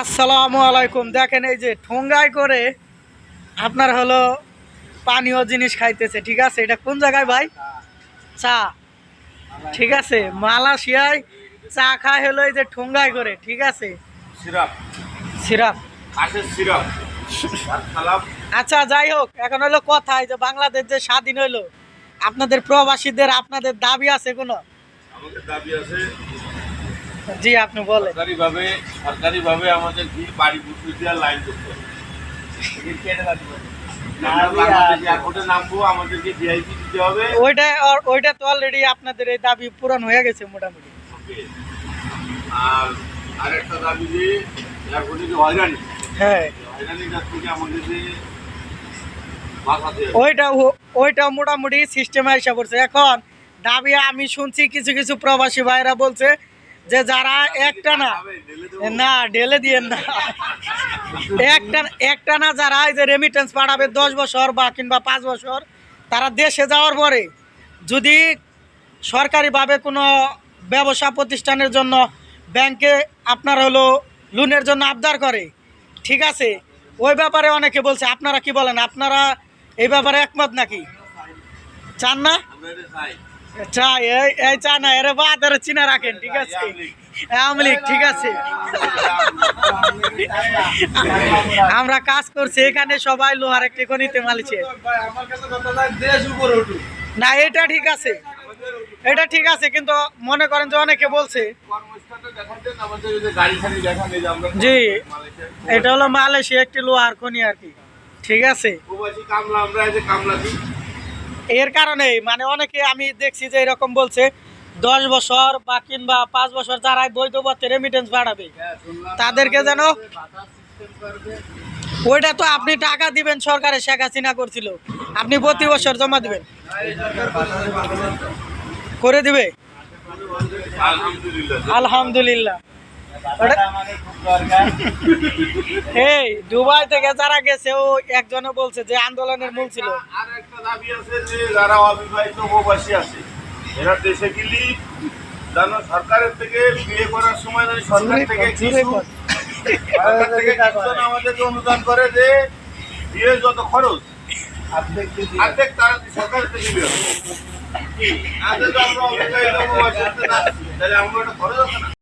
আসসালামু আলাইকুম। দেখেন এই যে ঠোঙ্গায় করে আপনার হলো পানীয় জিনিস খাইতেছে ঠিক আছে? এটা কোন জায়গায় ভাই? চা। ঠিক আছে? মালয়েশিয়ায় চা খায় হলো এই যে ঠোঙ্গায় করে ঠিক আছে? সিরাপ। সিরাপ। সিরাপ। আচ্ছা যাই হোক এখন হলো কথা এই যে বাংলাদেশ যে স্বাধীন হলো আপনাদের প্রবাসীদের আপনাদের দাবি আছে কোনো? আমাদের দাবি আছে জি আপনি বলেন। সরকারিভাবে সরকারিভাবে আমাদের কি বাড়ি বুঝতে দেওয়ার লাইন করতে হবে। ওইটা আর- ওইটা তো অলরেডি আপনাদের এই দাবি পূরণ হয়ে গেছে মোটামুটি। আর আরেকটা দাবি যে এয়ারপোর্টে যে হয়রানি। হ্যাঁ। হয়রানির কাছ থেকে আমাদেরকে বাঁচাতে ওইটা ওইটা মোটামুটি সিস্টেমে এসে পড়ছে। এখন দাবি আমি শুনছি কিছু কিছু প্রবাসী ভাইরা বলছে যে যারা একটা না না, ঢেলে দিয়েন না। একটা একটা না যারা এই যে রেমিটেন্স পাঠাবে দশ বছর বা কিংবা পাঁচ বছর, তারা দেশে যাওয়ার পরে যদি সরকারিভাবে কোনো ব্যবসা প্রতিষ্ঠানের জন্য ব্যাংকে আপনার হলো লোনের জন্য আবদার করে, ঠিক আছে? ওই ব্যাপারে অনেকে বলছে, আপনারা কি বলেন? আপনারা এই ব্যাপারে একমত নাকি? চান না? চাই, এই চা না, এরে বাদ, এরে চিনা রাখেন, ঠিক আছে? আমলিক ঠিক আছে? আমরা কাজ করছি, এখানে সবাই লোহার একটি খনিতে মালিছে। না, এটা ঠিক আছে। এটা ঠিক আছে, কিন্তু মনে করেন যে অনেকে বলছে। জি। এটা হলো মালয়েশিয়া একটি লোহার খনি আর কি, ঠিক আছে? কামলা, আমরা কামলা দিই। এর কারণে মানে অনেকে আমি দেখছি যে এরকম বলছে দশ বছর বা কিংবা পাঁচ বছর যারা বৈধ পথে রেমিটেন্স বাড়াবে তাদেরকে যেন ওইটা তো আপনি টাকা দিবেন সরকারে শেখ হাসিনা করছিল। আপনি প্রতি বছর জমা দিবেন। করে দিবে? আলহামদুলিল্লাহ। এই দুবাই থেকে যারা গেছে ও একজনে বলছে যে আন্দোলনের মূল ছিল। আর একটা দাবি আছে যে যারা অবিবাহিত প্রবাসী আছে এরা দেশে গেলি যেন সরকারের থেকে বিয়ে করার সময় সরকার থেকে কিছু সরকার থেকে কিছু আমাদেরকে অনুদান করে যে বিয়ে যত খরচ। অর্ধেক তারা সরকার থেকে বিয়ে। আগে তো আমরা অবিবাহিত প্রবাসী তাহলে আমরা খরচ আছে না?